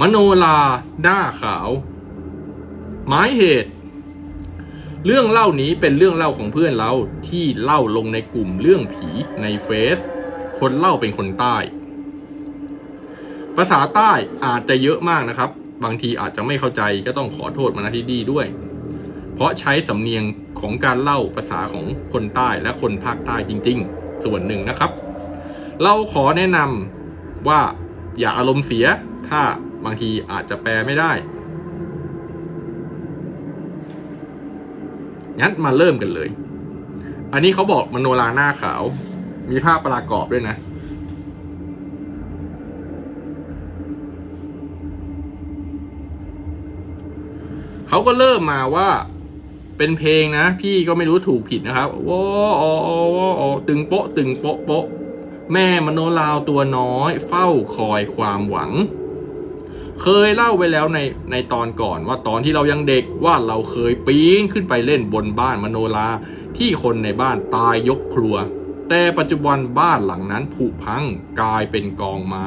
มโนลาหน้าขาว หมายเหตุ เรื่องเล่านี้เป็นเรื่องเล่าของเพื่อนเราที่เล่าลงในกลุ่มเรื่องผีในเฟซคนเล่าเป็นคนใต้ ภาษาใต้อาจจะเยอะมากนะครับ บางทีอาจจะไม่เข้าใจก็ต้องขอโทษมาณที่ดีด้วย เพราะใช้สำเนียงของการเล่าภาษาของคนใต้และคนภาคใต้จริง ๆ ส่วนหนึ่งนะครับ เราขอแนะนำว่าอย่าอารมณ์เสียถ้า บางทีอาจจะแปลไม่ได้ งั้นมาเริ่มกันเลย อันนี้เขาบอกมโนราหน้าขาว มีภาพประกอบด้วยนะ เขาก็เริ่มมาว่าเป็นเพลงนะ พี่ก็ไม่รู้ถูกผิดนะครับว้อออออตึงโป๊ะตึงโป๊ะโป๊ะแม่มโนราวตัวน้อย เฝ้าคอยความหวัง เคยเล่าไว้แล้วในในตอนก่อนว่าตอนที่เรายังเด็กว่าเราเคยปีนขึ้นไปเล่นบนบ้านมโนราที่คนในบ้านตายยกครัว แต่ปัจจุบันบ้านหลังนั้นผุพังกลายเป็นกองไม้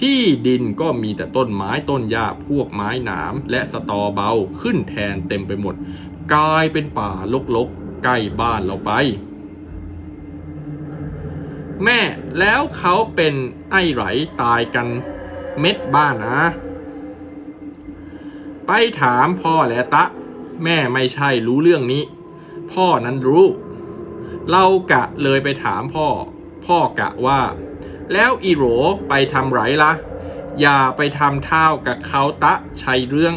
ที่ดินก็มีแต่ต้นไม้ต้นหญ้าพวกไม้หนามและสตอเบาขึ้นแทนเต็มไปหมด กลายเป็นป่าลกๆใกล้บ้านเราไป แม่แล้วเขาเป็นไอ้ไหลตายกันเม็ดบ้านนะ ไปถามพ่อและตะ แม่ไม่ใช่รู้เรื่องนี้ พ่อนั้นรู้ เรากะเลยไปถามพ่อ พ่อกะว่า แล้วอีโหรไปทำไรละ่ะ อย่าไปทำเท่ากับเขาตะชัยเรื่อง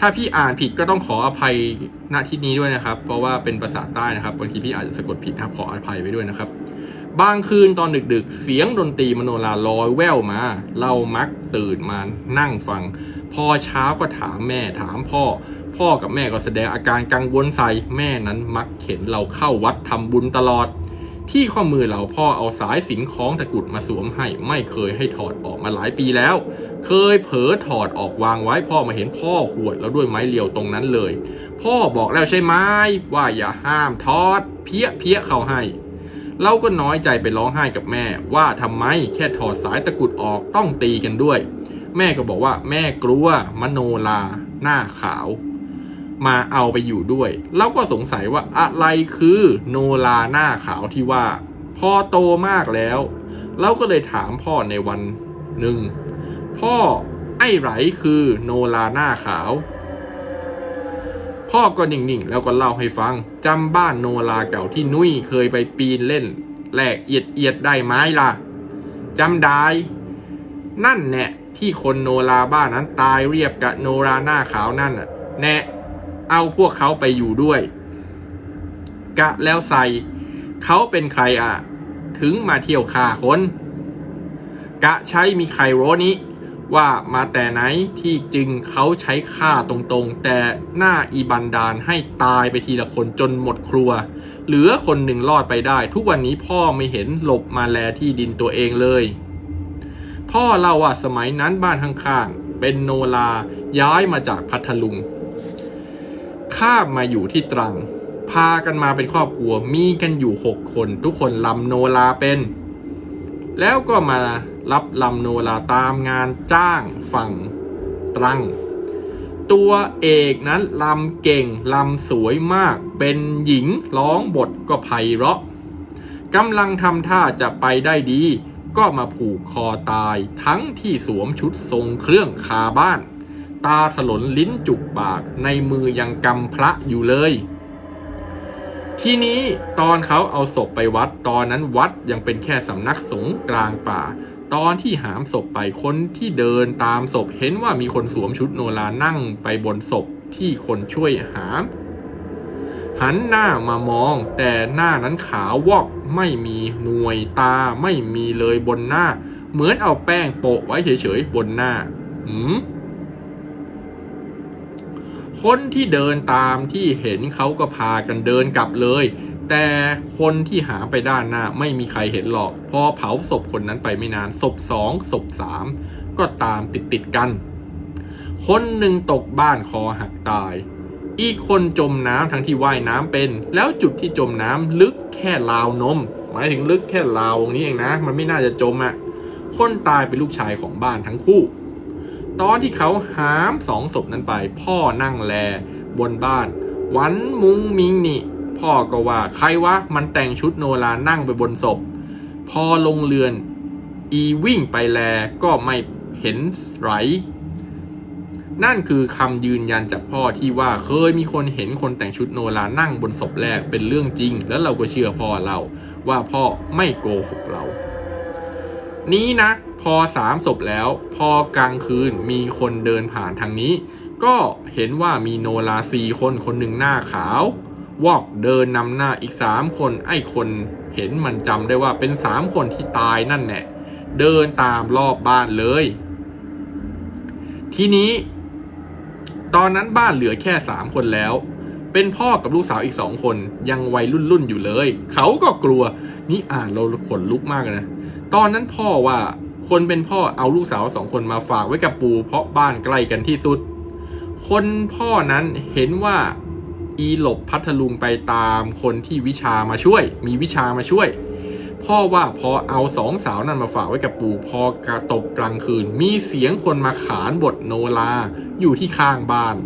ถ้าพี่อ่านผิดก็ต้องขออภัยณที่นี้ด้วยนะครับ เพราะว่าเป็นภาษาใต้นะครับบางทีพี่อาจจะสะกดผิดนะขออภัยไว้ด้วยนะครับ บางคืนตอนดึกๆ เสียงดนตรีมโนราลอยแว่วมา เรามักตื่นมานั่งฟัง พอเช้าก็ถามแม่ถามพ่อ พ่อกับแม่ก็แสดงอาการกังวลใส่แม่นั้นมักเข็นเราเข้าวัดทำบุญตลอด ที่ข้อมือเราพ่อเอาสายสินคล้องตะกุดมาสวมให้ ไม่เคยให้ถอดออกมาหลายปีแล้ว เคยเผลอถอดออกวางไว้พ่อมาเห็นพ่อหวดแล้วด้วยไม้เรียวตรงนั้นเลย พ่อบอกแล้วใช่ไหมว่าอย่าห้ามทอด เพี้ยเพี้ยเขาให้ เราก็น้อยใจไปร้องไห้กับแม่ ว่าทำไมแค่ถอดสายตะกุดออกต้องตีกันด้วย แม่ก็บอกว่าแม่กลัวมโนลาหน้าขาว มาเอาไปอยู่ด้วย เราก็สงสัยว่าอะไรคือโนลาหน้าขาวที่ว่า พอโตมากแล้ว เราก็เลยถามพ่อในวันหนึ่งพ่อไอ้ไหลคือโนลาหน้าขาว พ่อก็นิ่งๆ แล้วก็เล่าให้ฟัง จำบ้านโนลาเก่าที่นุ้ยเคยไปปีนเล่นแหลกเอียดเอียดๆได้ไหมล่ะจำได้นั่นแน่ที่คนโนราบ้านนั้นตายเรียบกับโนราหน้าขาวนั่นน่ะแน่เอาพวกเขาไปอยู่ด้วย กะแล้วใส่เขาเป็นใครอะ ถึงมาเที่ยวฆ่าคน กะใช้มีใครโรนี้ ว่ามาแต่ไหนที่จึงเขาใช้ฆ่าตรงๆ แต่หน้าอีบันดาลให้ตายไปทีละคนจนหมดครัว เหลือคนหนึ่งรอดไปได้ ทุกวันนี้พ่อไม่เห็นหลบมาแลที่ดินตัวเองเลย พ่อเล่าว่าสมัยนั้นบ้านข้างๆ เป็นโนราย้ายมาจากพัทลุง ข้ามมาอยู่ที่ตรัง พากันมาเป็นครอบครัวมีกันอยู่หกคน ทุกคนลำโนราเป็น แล้วก็มา รับลำโนราตามงานจ้างฝั่งตรัง ตัวเอกนั้นลำเก่งลำสวยมาก เป็นหญิงร้องบทก็ไพเราะกำลังทำท่าจะไปได้ดี ก็มาผูกคอตายทั้งที่สวมชุดทรงเครื่องคาบ้าน ตาถลนลิ้นจุกปากในมือยังกำพระอยู่เลย ทีนี้ตอนเขาเอาศพไปวัดตอนนั้นวัดยังเป็นแค่สำนักสงฆ์กลางป่า ตอนที่หามศพไปคนที่เดินตามศพเห็นว่ามีคนสวมชุดโนรานั่งไปบนศพที่คนช่วยหาม หันหน้ามามองแต่หน้านั้นขาววอกไม่มีหน่วยตาไม่มีเลยบนหน้า เหมือนเอาแป้งโปะไว้เฉยๆบนหน้าหืมคนที่เดินตามที่เห็นเขาก็พากันเดินกลับเลย แต่คนที่หาไปด้านหน้าไม่มีใครเห็นหรอก พอเผาศพคนนั้นไปไม่นานศพสองศพสามก็ตามติดติดกัน คนหนึ่งตกบ้านคอหักตาย อีกคนจมน้ำทั้งที่ว่ายน้ำเป็น แล้วจุดที่จมน้ำลึกแค่ราวนม หมายถึงลึกแค่ราวตรงนี้เองนะ มันไม่น่าจะจมอะ่ะ คนตายเป็นลูกชายของบ้านทั้งคู่ ตอนที่เขาหามสองศพนั้นไป พ่อนั่งแลบนบ้าน วันมุงมิงนี่ พ่อก็ว่าใครวะมันแต่งชุดโนรานั่งไปบนศพ พอลงเรือน อีวิ่งไปแลก็ไม่เห็นไรนั่นคือคำยืนยันจากพ่อที่ว่าเคยมีคนเห็นคนแต่งชุดโนรานั่งบนศพแรกเป็นเรื่องจริง แล้วเราก็เชื่อพ่อเราว่าพ่อไม่โกหกเรา นี้นะ พอสามศพแล้ว พอกลางคืนมีคนเดินผ่านทางนี้ ก็เห็นว่ามีโนราสี่คนคนหนึ่งหน้าขาว วอกเดินนำหน้าอีกสามคนไอ้คนเห็นมันจำได้ว่าเป็นสามคนที่ตายนั่นแหละเดินตามรอบบ้านเลย ทีนี้ ตอนนั้นบ้านเหลือแค่สามคนแล้ว เป็นพ่อกับลูกสาวอีกสองคน ยังวัยรุ่นรุ่นอยู่เลย เขาก็กลัว นี่อ่านเราขนลุกมากนะ ตอนนั้นพ่อว่าคนเป็นพ่อเอาลูกสาวสองคนมาฝากไว้กับปู่เพราะบ้านใกล้กันที่สุด คนพ่อนั้นเห็นว่า อีหลบพัทลุงไปตามคนที่วิชามาช่วย มีวิชามาช่วย พ่อว่าพอเอาสองสาวนั้นมาฝากไว้กับปู่พอกระตกกลางคืน มีเสียงคนมาขานบทโนราอยู่ที่ข้างบ้าน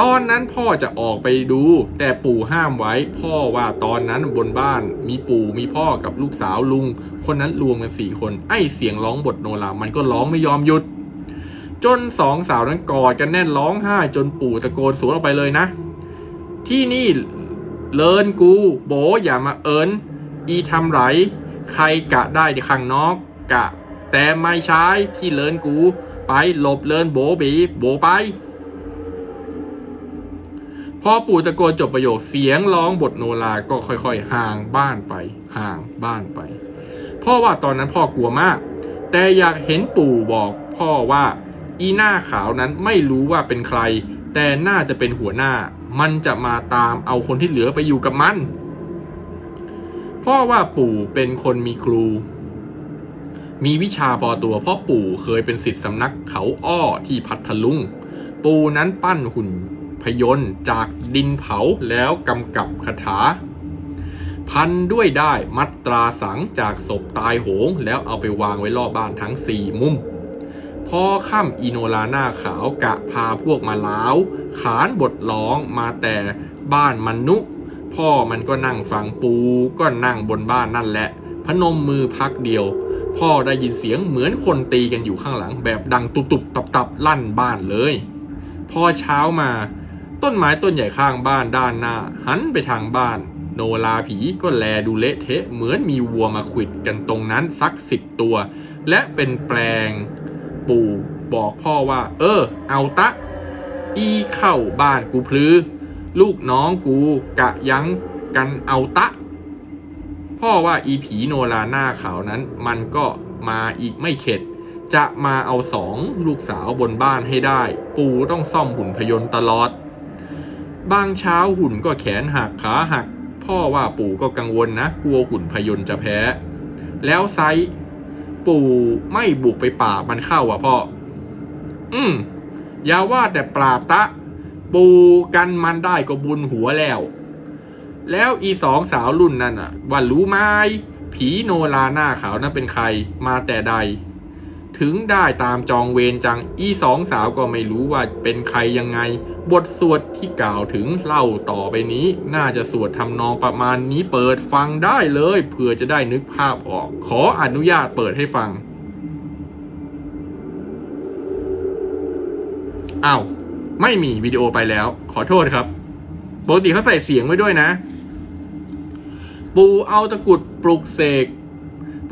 ตอนนั้นพ่อจะออกไปดู แต่ปู่ห้ามไว้ พ่อว่าตอนนั้นบนบ้าน มีปู่มีพ่อกับลูกสาวลุง คนนั้นรวมกันสี่คน ไอ้เสียงร้องบทโนรามันก็ร้องไม่ยอมหยุด จนสองสาวนั้นกอดกันแน่นร้องไห้จนปู่ตะโกนสวนออกไปเลยนะ ที่นี่เลินกู โบอย่ามาเอิญอีทำไร ใครกะได้ข้างนอกกะ แต่ไม่ใช้ที่เลินกู ไปหลบเลินโบบีโบไปพอปู่ตะโกนจบประโยคเสียงร้องบทโนราก็ค่อยๆ ห่างบ้านไป ห่างบ้านไปพ่อว่าตอนนั้นพ่อกลัวมาก แต่อยากเห็นปู่บอกพ่อว่า อีหน้าขาวนั้นไม่รู้ว่าเป็นใคร แต่น่าจะเป็นหัวหน้า มันจะมาตามเอาคนที่เหลือไปอยู่กับมัน พ่อว่าปู่เป็นคนมีครู มีวิชาพอตัวเพราะปู่เคยเป็นศิษย์สำนักเขาอ้อที่พัทลุง ปู่นั้นปั้นหุ่นพยนต์จากดินเผาแล้วกำกับคาถา พันด้วยได้มัตราสังจากศพตายโหง แล้วเอาไปวางไว้รอบบ้านทั้งสี่มุม พอค่ำอีโนลาหน้าขาวกะพาพวกมาล้าวขานบทร้องมาแต่บ้านมันนุพ่อมันก็นั่งฟังปูก็นั่งบนบ้านนั่นแหละ พนมมือพักเดียว พ่อได้ยินเสียงเหมือนคนตีกันอยู่ข้างหลังแบบดังตุบตุบตับตับลั่นบ้านเลย พอเช้ามา ต้นไม้ต้นใหญ่ข้างบ้านด้านหน้า หันไปทางบ้าน โนลาผีก็แลดูเละเทะเหมือนมีวัวมาขวิดกันตรงนั้นสักสิบตัว และเป็นแปลง ปู่บอกพ่อว่า เออ เอาตะ อีเข้าบ้านกูพลือ ลูกน้องกูกะยั้งกันเอาตะ พ่อว่าอีผีโนราหน้าขาวนั้น มันก็มาอีกไม่เข็ด จะมาเอาสองลูกสาวบนบ้านให้ได้ ปู่ต้องซ่อมหุ่นพยนต์ตลอด บางเช้าหุ่นก็แขนหักขาหัก พ่อว่าปู่ก็กังวลนะ กลัวหุ่นพยนต์จะแพ้ แล้วไซ ปู่ไม่บุกไปป่ามันเข้าอะพ่อ อืมอย่าว่าแต่ปราบตะ ปูกันมันได้ก็บุญหัวแล้ว แล้วอีสองสาวรุ่นนั่นอะว่ารู้ไหมผีโนราหน้าขาวนั้นเป็นใครมาแต่ใด ถึงได้ตามจองเวรจังอีสองสาวก็ไม่รู้ว่าเป็นใครยังไง บทสวดที่กล่าวถึงเล่าต่อไปนี้ น่าจะสวดทำนองประมาณนี้เปิดฟังได้เลยเพื่อจะได้นึกภาพออก ขออนุญาตเปิดให้ฟังอ้าวไม่มีวิดีโอไปแล้ว ขอโทษครับปกติเขาใส่เสียงไว้ด้วยนะ ปูเอาตะกุดปลุกเสก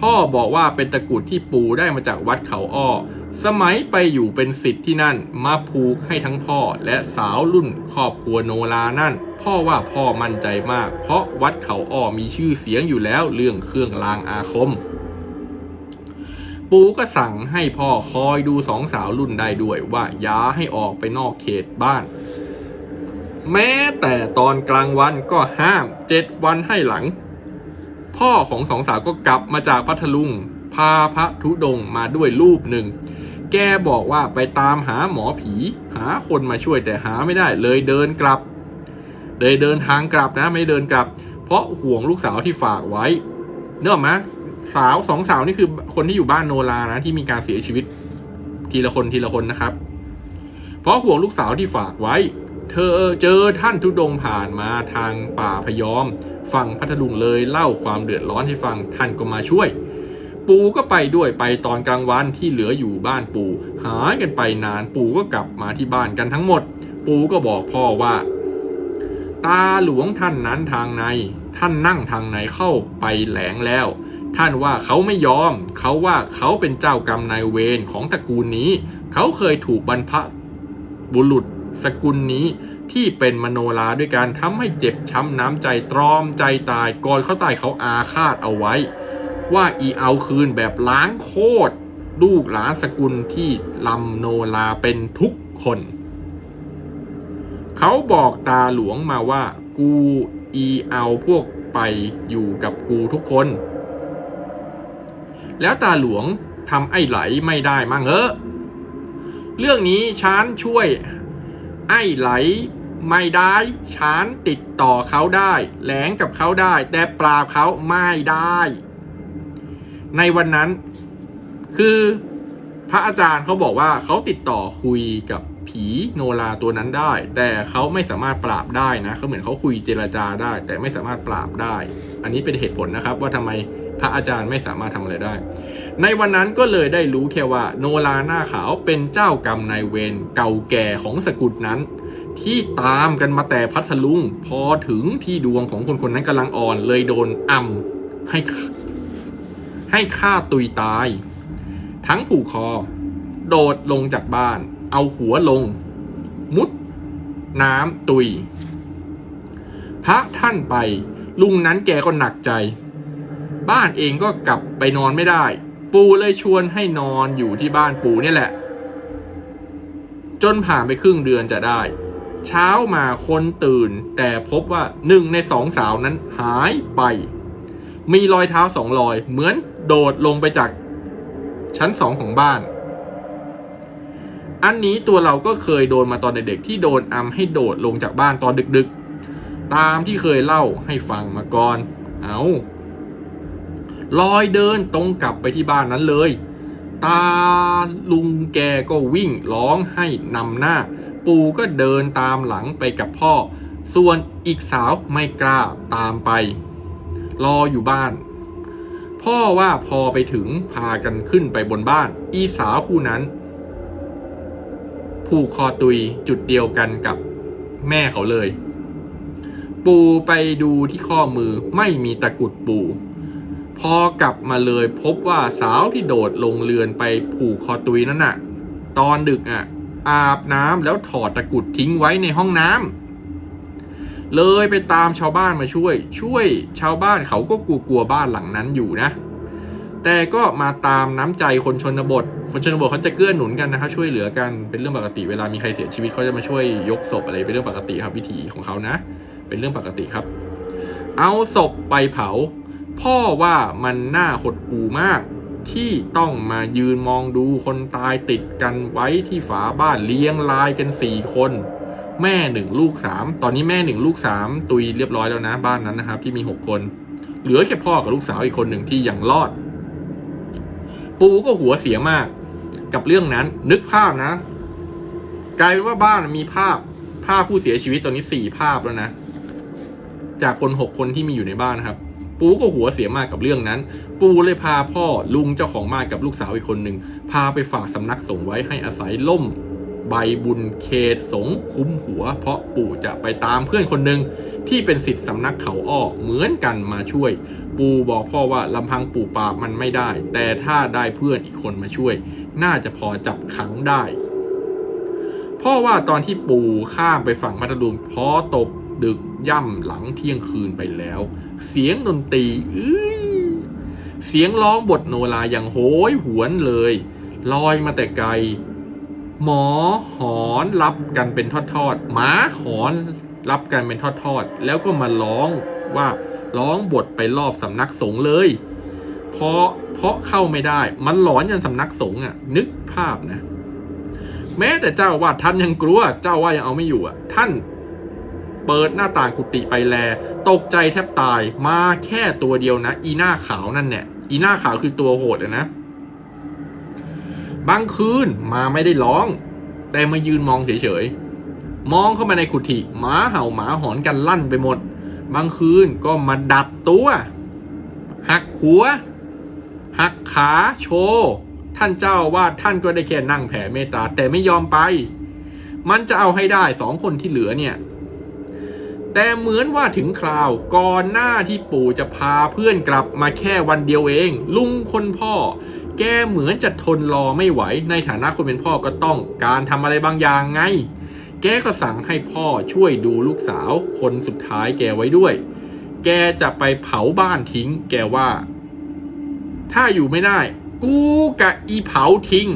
พ่อบอกว่าเป็นตะกรุดที่ปูได้มาจากวัดเขาอ้อ สมัยไปอยู่เป็นสิทธิ์ที่นั่น มาผูกให้ทั้งพ่อและสาวรุ่นครอบครัวโนรานั่น พ่อว่าพ่อมั่นใจมาก เพราะวัดเขาอ้อมีชื่อเสียงอยู่แล้วเรื่องเครื่องรางอาคม ปูก็สั่งให้พ่อคอยดูสองสาวรุ่นได้ด้วยว่าอย่าให้ออกไปนอกเขตบ้านแม้แต่ตอนกลางวันก็ห้ามเจ็ดวันให้หลัง พ่อของสองสาวก็กลับมาจากพัทลุง พาพระธุดงมาด้วยรูปหนึ่ง แกบอกว่าไปตามหาหมอผี หาคนมาช่วยแต่หาไม่ได้เลยเดินกลับ เลยเดินทางกลับนะไม่เดินกลับ เพราะห่วงลูกสาวที่ฝากไว้ เนอะไหมสาวสองสาวนี่คือคนที่อยู่บ้านโนรานะที่มีการเสียชีวิตทีละคนทีละคนนะครับ เพราะห่วงลูกสาวที่ฝากไว้ เธอเจอท่านทุดงผ่านมาทางป่าพยอมฝั่งพัทลุงเลยเล่าความเดือดร้อนให้ฟังท่านก็มาช่วย ปู่ก็ไปด้วยไปตอนกลางวันที่เหลืออยู่บ้านปู่ หายกันไปนานปู่ก็กลับมาที่บ้านกันทั้งหมด ปู่ก็บอกพ่อว่า ตาหลวงท่านนั้นทางใน ท่านนั่งทางในเข้าไปแหลงแล้ว ท่านว่าเขาไม่ยอม เขาว่าเขาเป็นเจ้ากรรมนายเวรของตระกูลนี้ เขาเคยถูกบรรพบุรุษ สกุลนี้ที่เป็นมโนราด้วยการทำให้เจ็บช้ำน้ำใจตรอมใจตายก่อนเขาตายเขาอาฆาตเอาไว้ ว่าอีเอาคืนแบบล้างโคตรลูกหลานสกุลที่ลำโนลาเป็นทุกคน เขาบอกตาหลวงมาว่า กูอีเอาพวกไปอยู่กับกูทุกคน แล้วตาหลวงทำไอ้ไหลไม่ได้มั่งเออเรื่องนี้ฉันช่วย ไอ้ไหล ไม่ได้ฉันติดต่อเขาได้ แหลงกับเขาได้ แต่ปราบเขาไม่ได้ ในวันนั้น คือพระอาจารย์เขาบอกว่าเขาติดต่อคุยกับผีโนราตัวนั้นได้ แต่เขาไม่สามารถปราบได้นะเขาเหมือนเขาคุยเจรจาได้ แต่ไม่สามารถปราบได้ อันนี้เป็นเหตุผลนะครับ ว่าทำไมพระอาจารย์ไม่สามารถทำอะไรได้ ในวันนั้นก็เลยได้รู้แค่ว่าโนราหน้าขาวเป็นเจ้ากรรมนายเวรเก่าแก่ของสกุลนั้น ที่ตามกันมาแต่พัทลุงพอถึงที่ดวงของคนคนนั้นกำลังอ่อน เลยโดนอ่ำให้ให้ฆ่าตุยตาย ทั้งผูกคอ โดดลงจากบ้าน เอาหัวลง มุด น้ำตุย พระท่านไป ลุงนั้นแกก็หนักใจ บ้านเองก็กลับไปนอนไม่ได้ ปูเลยชวนให้นอนอยู่ที่บ้านปูนี่แหละ จนผ่านไปครึ่งเดือนจะได้ เช้ามาคนตื่น แต่พบว่าหนึ่งในสองสาวนั้นหายไป มีรอยเท้าสองรอย เหมือนโดดลงไปจากชั้นสองของบ้าน อันนี้ตัวเราก็เคยโดนมาตอนเด็กๆที่โดนอำให้โดดลงจากบ้านตอนดึกๆ ตามที่เคยเล่าให้ฟังมาก่อน เอา ลอยเดินตรงกลับไปที่บ้านนั้นเลย ตาลุงแกก็วิ่งร้องให้นำหน้า ปู่ก็เดินตามหลังไปกับพ่อ ส่วนอีกสาวไม่กล้าตามไป รออยู่บ้าน พ่อว่าพอไปถึงพากันขึ้นไปบนบ้าน อีสาวผู้นั้น ผูกคอตุยจุดเดียวกันกับแม่เขาเลย ปูไปดูที่ข้อมือไม่มีตะกุดปู พอกลับมาเลยพบว่าสาวที่โดดลงเรือนไปผูกคอตุยนั่นน่ะ ตอนดึกอะ อาบน้ำแล้วถอดตะกุดทิ้งไว้ในห้องน้ำเลยไปตามชาวบ้านมาช่วย ช่วยชาวบ้านเขาก็กลัวๆบ้านหลังนั้นอยู่นะ แต่ก็มาตามน้ำใจคนชนบท คนชนบทเขาจะเกื้อหนุนกันนะครับช่วยเหลือกันเป็นเรื่องปกติเวลามีใครเสียชีวิตเขาจะมาช่วยยกศพอะไรเป็นเรื่องปกติครับวิถีของเขานะ เป็นเรื่องปกติครับ เอาศพไปเผา พ่อว่ามันน่าหดหู่มาก ที่ต้องมายืนมองดูคนตายติดกันไว้ที่ฝาบ้านเลี้ยงรายกันสี่คน แม่หนึ่งลูกสามตอนนี้แม่หนึ่งลูกสามตุยเรียบร้อยแล้วนะบ้านนั้นนะครับ ที่มีหกคน เหลือแค่พ่อกับลูกสาวอีกคนหนึ่งที่ยังรอด ปูก็หัวเสียมาก กับเรื่องนั้นนึกภาพนะ กลายเป็นว่าบ้านมีภาพภาพผู้เสียชีวิตตอนนี้สี่ภาพแล้วนะ จากคนหกคนที่มีอยู่ในบ้านนะครับ ปูก็หัวเสียมากกับเรื่องนั้น ปูเลยพาพ่อลุงเจ้าของบ้านกับลูกสาวอีกคนหนึ่งพาไปฝากสำนักสงฆ์ไว้ให้อาศัยล่ม ใบบุญเขตสงฆ์คุ้มหัว เพราะปู่จะไปตามเพื่อนคนหนึ่งที่เป็นสิทธิสำนักเขาอ้อเหมือนกันมาช่วย ปู่บอกพ่อว่าลำพังปู่ปราบมันไม่ได้ แต่ถ้าได้เพื่อนอีกคนมาช่วย น่าจะพอจับขังได้พ่อว่าตอนที่ปู่ข้ามไปฝั่งพัทลุงพอตกดึก ย่ำหลังเที่ยงคืนไปแล้ว เสียงดนตรีเสียงร้องบทโนราอย่างโหยหวนเลยลอยมาแต่ไกล หมอหอนรับกันเป็นทอดๆหมาหอนรับกันเป็นทอดๆแล้วก็มาร้องว่าร้องบทไปรอบสำนักสงฆ์เลยเพราะเพราะเข้าไม่ได้ มันหลอนยันสำนักสงฆ์อะ นึกภาพนะ แม้แต่เจ้าว่าท่านยังกลัว เจ้าว่ายังเอาไม่อยู่อะ ท่าน เปิดหน้าต่างกุฏิไปแล ตกใจแทบตายมาแค่ตัวเดียวนะ อีหน้าขาวนั่นเนี่ย อีหน้าขาวคือตัวโหดอะนะ บางคืนมาไม่ได้ร้อง แต่มายืนมองเฉยๆ มองเข้ามาในกุฏิหมาเห่าหมาหอนกันลั่นไปหมด บางคืนก็มาดัดตัว หักหัว หักขาโชว์ท่านเจ้าว่าท่านก็ได้แค่นั่งแผ่เมตตาแต่ไม่ยอมไป มันจะเอาให้ได้สองคนที่เหลือเนี่ย แต่เหมือนว่าถึงคราวก่อนหน้าที่ปู่จะพาเพื่อนกลับมาแค่วันเดียวเอง ลุงคนพ่อ แกเหมือนจะทนรอไม่ไหว ในฐานะคนเป็นพ่อก็ต้องการทำอะไรบางอย่างไง แกก็สั่งให้พ่อช่วยดูลูกสาว คนสุดท้ายแกไว้ด้วย แกจะไปเผาบ้านทิ้ง แกว่า ถ้าอยู่ไม่ได้ กูกะอีเผาทิ้ง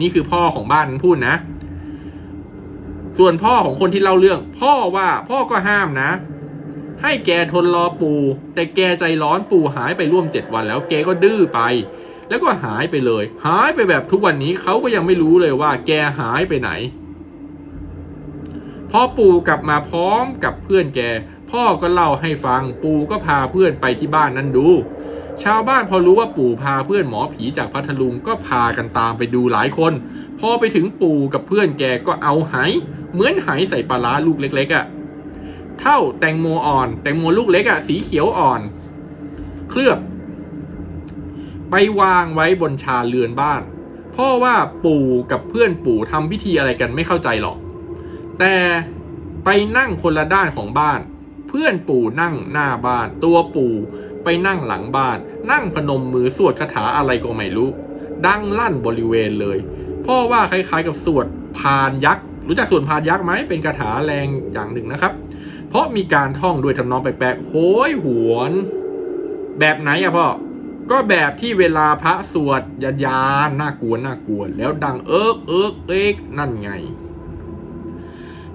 นี่คือพ่อของบ้านนั้นพูดนะ ส่วนพ่อของคนที่เล่าเรื่อง พ่อว่าพ่อก็ห้ามนะ ให้แกทนรอปู่แต่แกใจร้อนปู่หายไปร่วมเจ็ดวันแล้วแกก็ดื้อไป แล้วก็หายไปเลย หายไปแบบทุกวันนี้เขาก็ยังไม่รู้เลยว่า แกหายไปไหนพอปู่กลับมาพร้อมกับเพื่อนแก พ่อก็เล่าให้ฟังปู่ก็พาเพื่อนไปที่บ้านนั้นดู ชาวบ้านพอรู้ว่าปู่พาเพื่อนหมอผีจากพัทลุงก็พากันตามไปดูหลายคน พอไปถึงปู่กับเพื่อนแกก็เอาไห เหมือนไหใส่ปลาร้าลูกเล็ก ๆอะ่ะเท่าแตงโมอ่อน แตงโมลูกเล็กอะ่ะสีเขียวอ่อน เคลือบ ไปวางไว้บนชาเรือนบ้าน พ่อว่าปู่กับเพื่อนปู่ทำพิธีอะไรกันไม่เข้าใจหรอก แต่ไปนั่งคนละด้านของบ้าน เพื่อนปู่นั่งหน้าบ้าน ตัวปู่ไปนั่งหลังบ้าน นั่งพนมมือสวดคาถาอะไรก็ไม่รู้ ดังลั่นบริเวณเลย พ่อว่าคล้ายๆกับสวดพานยักษ์ รู้จักส่วดพานยักษ์ไหมเป็นคาถาแรงอย่างหนึ่งนะครับ เพราะมีการท่องด้วยทำนองแปลกๆโหยหวน แบบไหนอะพ่อก็แบบที่เวลาพระสวดยานยานน่ากลัวน่ากลัวแล้วดังเอิกเอิกเอกนั่นไง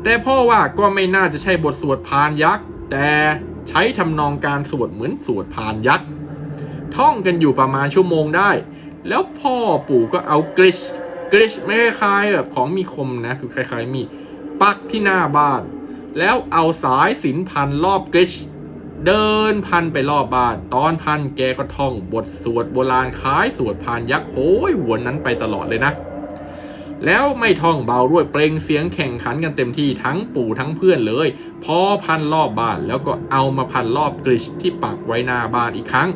แต่พ่อว่าก็ไม่น่าจะใช่บทสวดพานยักษ์แต่ใช้ทำนองการสวดเหมือนสวดพานยักษ์ท่องกันอยู่ประมาณชั่วโมงได้ แล้วพ่อปู่ก็เอากริช กริชไม่คล้ายแบบของมีคมนะ คือคล้ายๆมีปักที่หน้าบ้าน แล้วเอาสายสินพันรอบกริชเดินพันไปรอบบ้าน ตอนพันแกก็ท่องบทสวดโบราณคล้ายสวดพานยักษ์โอ้ยหวนนั้นไปตลอดเลยนะ แล้วไม่ท่องเบาด้วยเปล่งเสียงแข่งขันกันเต็มที่ทั้งปู่ทั้งเพื่อนเลย พอพันรอบบ้านแล้วก็เอามาพันรอบกริชที่ปักไว้หน้าบ้านอีกครั้ง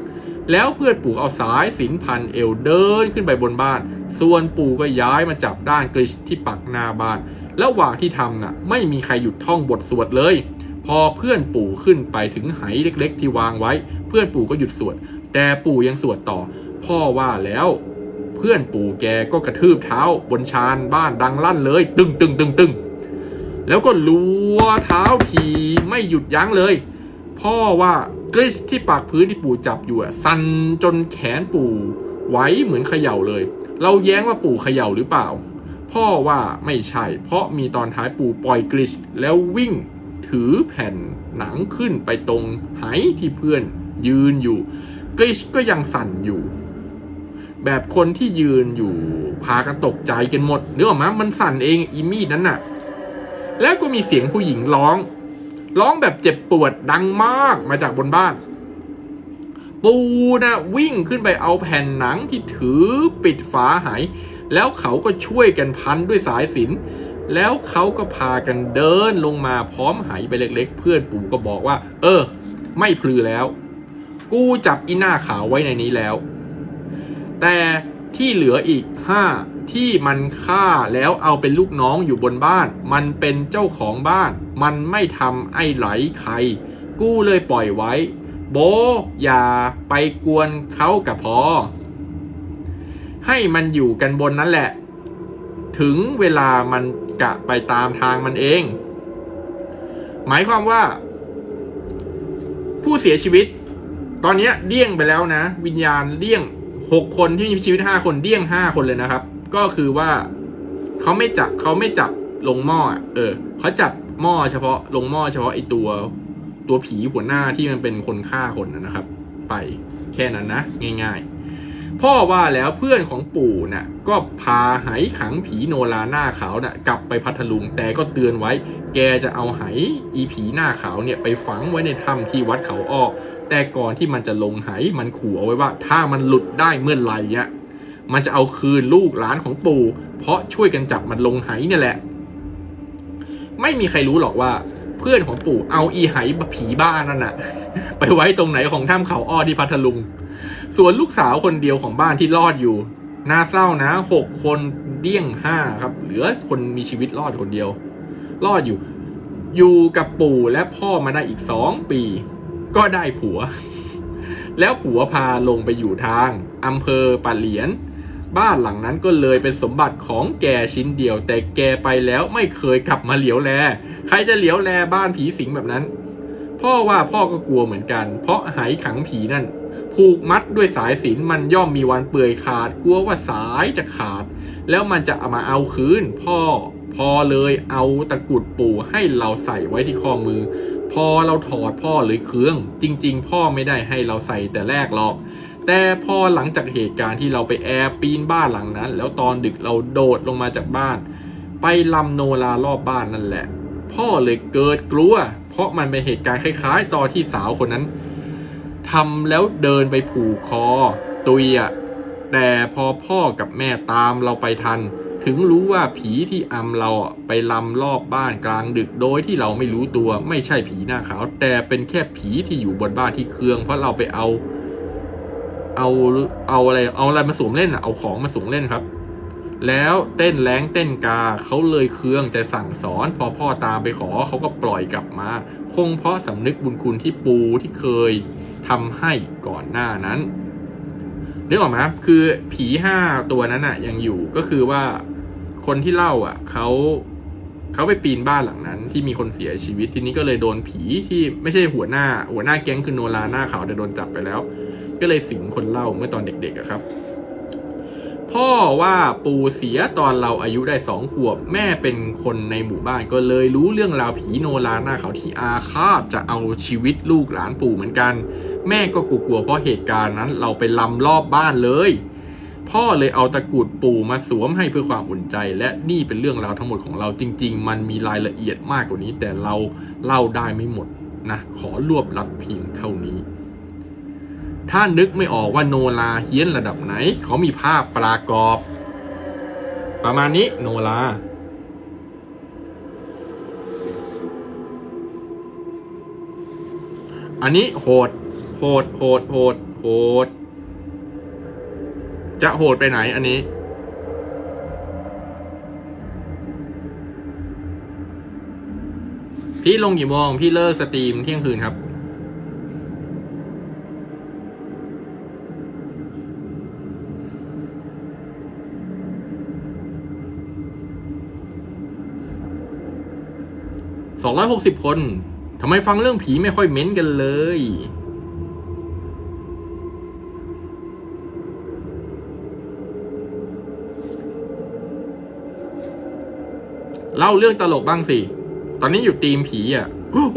แล้วเพื่อนปู่เอาสายสินพันเอวเดินขึ้นไปบนบ้าน ส่วนปู่ก็ย้ายมาจับด้านกริชที่ปักหน้าบ้านแล้วระหว่างที่ทำน่ะไม่มีใครหยุดท่องบทสวดเลย พอเพื่อนปู่ขึ้นไปถึงไหเล็ก ๆ ที่วางไว้ เพื่อนปู่ก็หยุดสวด แต่ปู่ยังสวดต่อ พ่อว่าแล้ว เพื่อนปู่แกก็กระทืบเท้า บนชานบ้านดังลั่นเลย ตึงตึงตึงตึงแล้วก็ลัวเท้าผีไม่หยุดยั้งเลย พ่อว่า กริชที่ปากพื้นที่ปู่จับอยู่อะสั่นจนแขนปู่ไหวเหมือนเขย่าเลย เราแย้งว่าปู่เขย่าหรือเปล่า พ่อว่าไม่ใช่ เพราะมีตอนท้ายปู่ปล่อยกริชแล้ววิ่งถือแผ่นหนังขึ้นไปตรงไหที่เพื่อนยืนอยู่ กริชก็ยังสั่นอยู่ แบบคนที่ยืนอยู่พากันตกใจกันหมดเนื้อออกมามันสั่นเองอีมีดนั้นน่ะ แล้วก็มีเสียงผู้หญิงร้อง ร้องแบบเจ็บปวดดังมากมาจากบนบ้าน ปูนะวิ่งขึ้นไปเอาแผ่นหนังที่ถือปิดฝาหาย แล้วเขาก็ช่วยกันพันด้วยสายสินแล้วเขาก็พากันเดินลงมาพร้อมหายไปเล็ก ๆ เพื่อนปู่ก็บอกว่า เออ ไม่พลือแล้ว กูจับอีหน้าขาวไว้ในนี้แล้ว แต่ที่เหลืออีกห้าที่มันฆ่าแล้วเอาเป็นลูกน้องอยู่บนบ้าน มันเป็นเจ้าของบ้าน มันไม่ทำไอ้ไหลใคร กู้เลยปล่อยไว้ โบ อย่าไปกวนเขากับพอ ให้มันอยู่กันบนนั้นแหละ ถึงเวลามันกะไปตามทางมันเอง หมายความว่า ผู้เสียชีวิต ตอนนี้เดี้ยงไปแล้วนะ วิญญาณเดี้ยงหกคนที่มีชีวิตห้าคนเดี้ยงห้าคนเลยนะครับ ก็คือว่าเขาไม่จับเขาไม่จับลงหม้อเออเขาจับ หม้อเฉพาะลงหม้อเฉพาะไอตัวตัวผีหัวหน้าที่มันเป็นคนฆ่าคนนะครับ ไปแค่นั้นนะง่าย ๆ พ่อว่าแล้วเพื่อนของปู่น่ะก็พาไหขังผีโนราหน้าขาวน่ะกลับไปพัทลุงแต่ก็เตือนไว้ แกจะเอาไหอีผีหน้าขาวเนี่ยไปฝังไว้ในถ้ำที่วัดเขาอ้อแต่ก่อนที่มันจะลงไหมันขู่เอาไว้ว่า ถ้ามันหลุดได้เมื่อไหร่เนี่ยมันจะเอาคืนลูกหลานของปู่ เพราะช่วยกันจับมันลงไหเนี่ยแหละ ไม่มีใครรู้หรอกว่า เพื่อนของปู่เอาอีไหผีบ้านั่นน่ะไปไว้ตรงไหนของถ้ำเขาอ้อที่พัทลุง ส่วนลูกสาวคนเดียวของบ้านที่รอดอยู่น่าเศร้านะหกคนเดี้ยงห้าครับ เหลือคนมีชีวิตรอดคนเดียว รอดอยู่ อยู่กับปู่และพ่อมาได้อีกสองปี ก็ได้ผัว แล้วผัวพาลงไปอยู่ทางอำเภอปะเหลียน บ้านหลังนั้นก็เลยเป็นสมบัติของแกชิ้นเดียว แต่แกไปแล้วไม่เคยกลับมาเหลียวแล ใครจะเหลียวแลบ้านผีสิงแบบนั้น พ่อว่าพ่อก็กลัวเหมือนกัน เพราะไหขังผีนั่นผูกมัดด้วยสายสินมันย่อมมีวันเปื่อยขาด กลัวว่าสายจะขาด แล้วมันจะเอามาเอาคืน พ่อ พอเลยเอาตะกุดปู่ให้เราใส่ไว้ที่ข้อมือ พอเราถอดพ่อเลยเคือง จริง ๆ พ่อไม่ได้ให้เราใส่แต่แรกหรอก แต่พอหลังจากเหตุการณ์ที่เราไปแอบปีนบ้านหลังนั้น แล้วตอนดึกเราโดดลงมาจากบ้าน ไปลำโนรารอบบ้านนั่นแหละ พ่อเลยเกิดกลัว เพราะมันเป็นเหตุการณ์คล้ายๆ ตอนที่สาวคนนั้นทำแล้วเดินไปผูกคอ ตุยอะแต่พอพ่อกับแม่ตามเราไปทัน ถึงรู้ว่าผีที่อำเราไปลำรอบบ้านกลางดึกโดยที่เราไม่รู้ตัวไม่ใช่ผีหน้าขาว แต่เป็นแค่ผีที่อยู่บนบ้านที่เคือง เพราะเราไปเอา เอาเอาอะไร เอาอะไรมาสวมเล่นอะเอาของมาสวมเล่นครับ แล้วเต้นแรงเต้นกาเขาเลยเคืองแต่สั่งสอน พอพ่อตามไปขอเขาก็ปล่อยกลับมา คงเพราะสำนึกบุญคุณที่ปูที่เคยทำให้ก่อนหน้านั้นนึกออกไหมครับคือผีห้าตัวนั้นอะยังอยู่ก็คือว่าคนที่เล่าอะเขาเขาไปปีนบ้านหลังนั้น ที่มีคนเสียชีวิตทีนี้ก็เลยโดนผีที่ไม่ใช่หัวหน้า หัวหน้าแก๊งคือโนราหน้าขาวแต่โดนจับไปแล้ว ก็เลยสิงคนเล่าเมื่อตอนเด็กๆครับ พ่อว่าปู่เสียตอนเราอายุได้สองขวบ แม่เป็นคนในหมู่บ้านก็เลยรู้เรื่องราวผีโนราหน้าเขาที่อาฆาตจะเอาชีวิตลูกหลานปู่เหมือนกัน แม่ก็กลัวเพราะเหตุการณ์นั้น เราไปลำรอบบ้านเลยพ่อเลยเอาตะกรุดปู่มาสวมให้เพื่อความอุ่นใจ และนี่เป็นเรื่องราวทั้งหมดของเราจริง ๆ มันมีรายละเอียดมากกว่านี้ แต่เราเล่าได้ไม่หมดนะ ขอรวบลัดเพียงเท่านี้ ถ้านึกไม่ออกว่าโนลาเฮี้ยนระดับไหน เขามีภาพปรากอบ ประมาณนี้โนลาอันนี้โหด โหด โหด โหด โหด จะโหดไปไหนอันนี้ พี่ลงกี่โมง พี่เลิกสตรีมเที่ยงคืนครับ สองร้อยหกสิบคนทำไมฟังเรื่องผีไม่ค่อยเม้นกันเลย เล่าเรื่องตลกบ้างสิ ตอนนี้อยู่ทีมผีอะ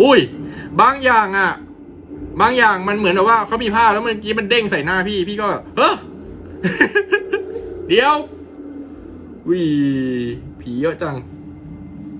อุ้ย บางอย่างอะ บางอย่างมันเหมือนแบบว่าเขามีภาแล้วเมื่อกี้มันเด้งใส่หน้าพี่ พี่ก็ เฮ้อเดี๋ยววิผีเยอะจัง